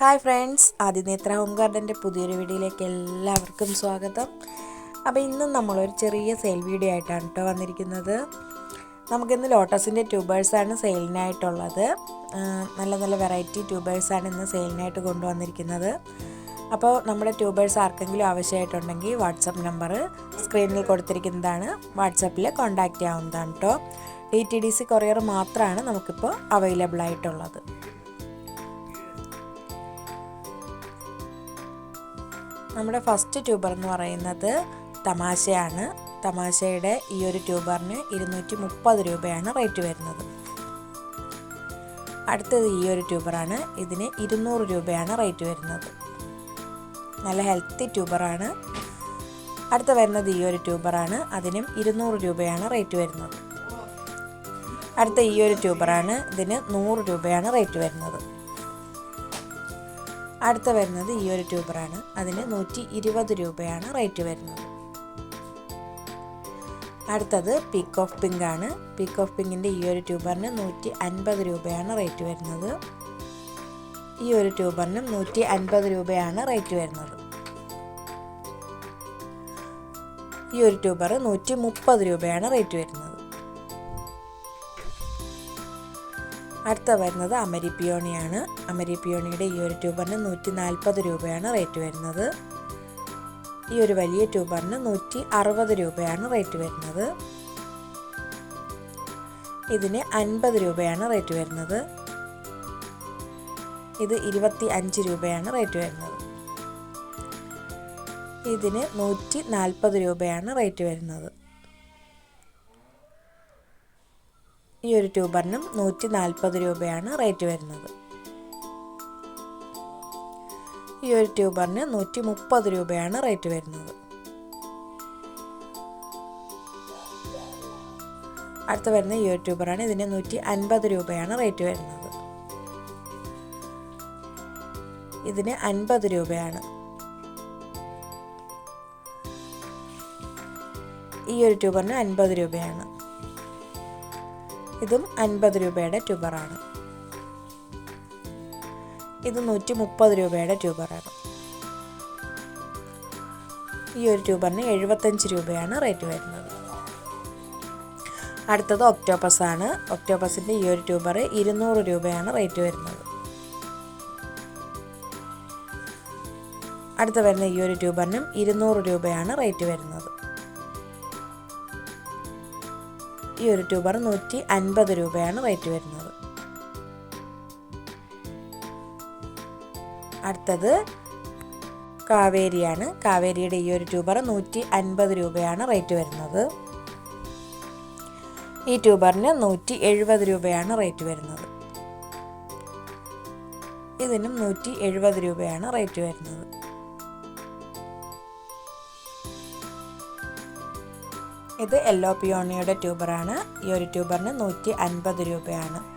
Hi friends ആദിനേത്ര home ഗാർഡന്റെ പുതിയൊരു വീഡിയോയിലേക്ക് എല്ലാവർക്കും സ്വാഗതം. അപ്പോൾ ഇന്ന് നമ്മളൊരു ചെറിയ സെയിൽ വീഡിയോ ആയിട്ടാണ് കേട്ടോ വന്നിരിക്കുന്നത്. നമുക്കിന്ന് ലോട്ടസിന്റെ ട്യൂബേഴ്സാണ് സെയിലിനായിട്ടുള്ളത്. നല്ല നല്ല വെറൈറ്റി ട്യൂബേഴ്സാണ് ഇന്ന് സെയിലിനായിട്ട് കൊണ്ടുവന്നിരിക്കുന്നത്. അപ്പോൾ നമ്മുടെ ട്യൂബേഴ്സ് ആർക്കെങ്കിലും ആവശ്യമായിട്ടുണ്ടെങ്കിൽ വാട്സപ്പ് നമ്പർ സ്ക്രീനിൽ കൊടുത്തിരിക്കുന്നതാണ്. വാട്സപ്പിൽ കോൺടാക്റ്റ് ആവുന്നതാണ് കേട്ടോ. D T D C courier മാത്രമാണ് നമുക്കിപ്പോൾ അവൈലബിൾ ആയിട്ടുള്ളത് നമ്മുടെ ഫസ്റ്റ് ട്യൂബർ എന്ന് പറയുന്നത് തമാശയാണ്. തമാശയുടെ ഈ ഒരു ട്യൂബറിന് ഇരുന്നൂറ്റി മുപ്പത് രൂപയാണ് റേറ്റ് വരുന്നത്. അടുത്തത് ഈ ഒരു ട്യൂബറാണ് ഇതിന് ഇരുന്നൂറ് രൂപയാണ് റേറ്റ് വരുന്നത്. നല്ല ഹെൽത്തി ട്യൂബറാണ് അടുത്ത വരുന്നത് ഈ ഒരു ട്യൂബറാണ് അതിനും ഇരുന്നൂറ് രൂപയാണ് റേറ്റ് വരുന്നത്. അടുത്ത ഈ ഒരു ട്യൂബറാണ് ഇതിന് നൂറ് രൂപയാണ് റേറ്റ് വരുന്നത്. അടുത്ത വരുന്നത് ഈ ഒരു ട്യൂബറാണ്. അതിന് നൂറ്റി ഇരുപത് രൂപയാണ് റേറ്റ് വരുന്നത്. അടുത്തത് പിക്ക് ഓഫ് പിങ്ക് ആണ്. പിക്ക് ഓഫ് പിങ്കിന്റെ ഈ ഒരു ട്യൂബറിന് നൂറ്റി അൻപത് രൂപയാണ് റേറ്റ് വരുന്നത്. ഈ ഒരു ട്യൂബറിനും നൂറ്റി അൻപത് രൂപയാണ് റേറ്റ് വരുന്നത്. ഈ ഒരു ട്യൂബർ നൂറ്റി മുപ്പത് രൂപയാണ് റേറ്റ് വരുന്നത്. അടുത്ത വരുന്നത് അമരിപ്പിയോണിയാണ്. അമരിപ്പിയോണിയുടെ ഈ ഒരു ട്യൂബറിന് നൂറ്റി നാൽപ്പത് രൂപയാണ് റേറ്റ് വരുന്നത്. ഈ ഒരു വലിയ ട്യൂബറിന് നൂറ്റി അറുപത് രൂപയാണ് റേറ്റ് വരുന്നത്. ഇതിന് അൻപത് രൂപയാണ് റേറ്റ് വരുന്നത്. ഇത് ഇരുപത്തി അഞ്ച് രൂപയാണ് റേറ്റ് വരുന്നത്. ഇതിന് നൂറ്റി നാൽപ്പത് രൂപയാണ് റേറ്റ് വരുന്നത്. ഈ ഒരു ട്യൂബറിനും നൂറ്റി നാൽപ്പത് രൂപയാണ് റേറ്റ് വരുന്നത്. ഈ ഒരു ട്യൂബറിന് നൂറ്റി മുപ്പത് രൂപയാണ് റേറ്റ് വരുന്നത്. അടുത്ത വരുന്ന ഈ ഒരു ട്യൂബറാണ് ഇതിന് നൂറ്റി അൻപത് രൂപയാണ് റേറ്റ് വരുന്നത്. ഇതിന് അൻപത് രൂപയാണ്. ഈ ഒരു ട്യൂബറിന് അൻപത് രൂപയാണ്. ഇതും അൻപത് രൂപയുടെ ട്യൂബറാണ്. ഇത് നൂറ്റി മുപ്പത് രൂപയുടെ ട്യൂബറാണ്. ഈ ഒരു ട്യൂബറിന് എഴുപത്തഞ്ച് രൂപയാണ് റേറ്റ് വരുന്നത്. അടുത്തത് ഒക്ടോപ്പസ് ആണ്. ഒക്ടോപ്പസിന്റെ ഈ ഒരു ട്യൂബർ ഇരുന്നൂറ് രൂപയാണ് റേറ്റ് വരുന്നത്. അടുത്ത വരുന്ന ഈ ഒരു ട്യൂബറിനും ഇരുന്നൂറ് രൂപയാണ് റേറ്റ് വരുന്നത്. ഈ ഒരു ട്യൂബർ നൂറ്റി അൻപത് രൂപയാണ് റേറ്റ് വരുന്നത്. അടുത്തത് കാവേരിയാണ്. കാവേരിയുടെ ഈ ഒരു ട്യൂബർ നൂറ്റി അൻപത് രൂപയാണ് റേറ്റ് വരുന്നത്. ഈ ട്യൂബറിന് നൂറ്റി എഴുപത് രൂപയാണ് റേറ്റ് വരുന്നത്. ഇതിനും നൂറ്റി എഴുപത് രൂപയാണ് റേറ്റ് വരുന്നത്. ഇത് യെല്ലോ പിയോണിയുടെ ട്യൂബറാണ്. ഈ ഒരു ട്യൂബറിന് നൂറ്റി അൻപത് രൂപയാണ്.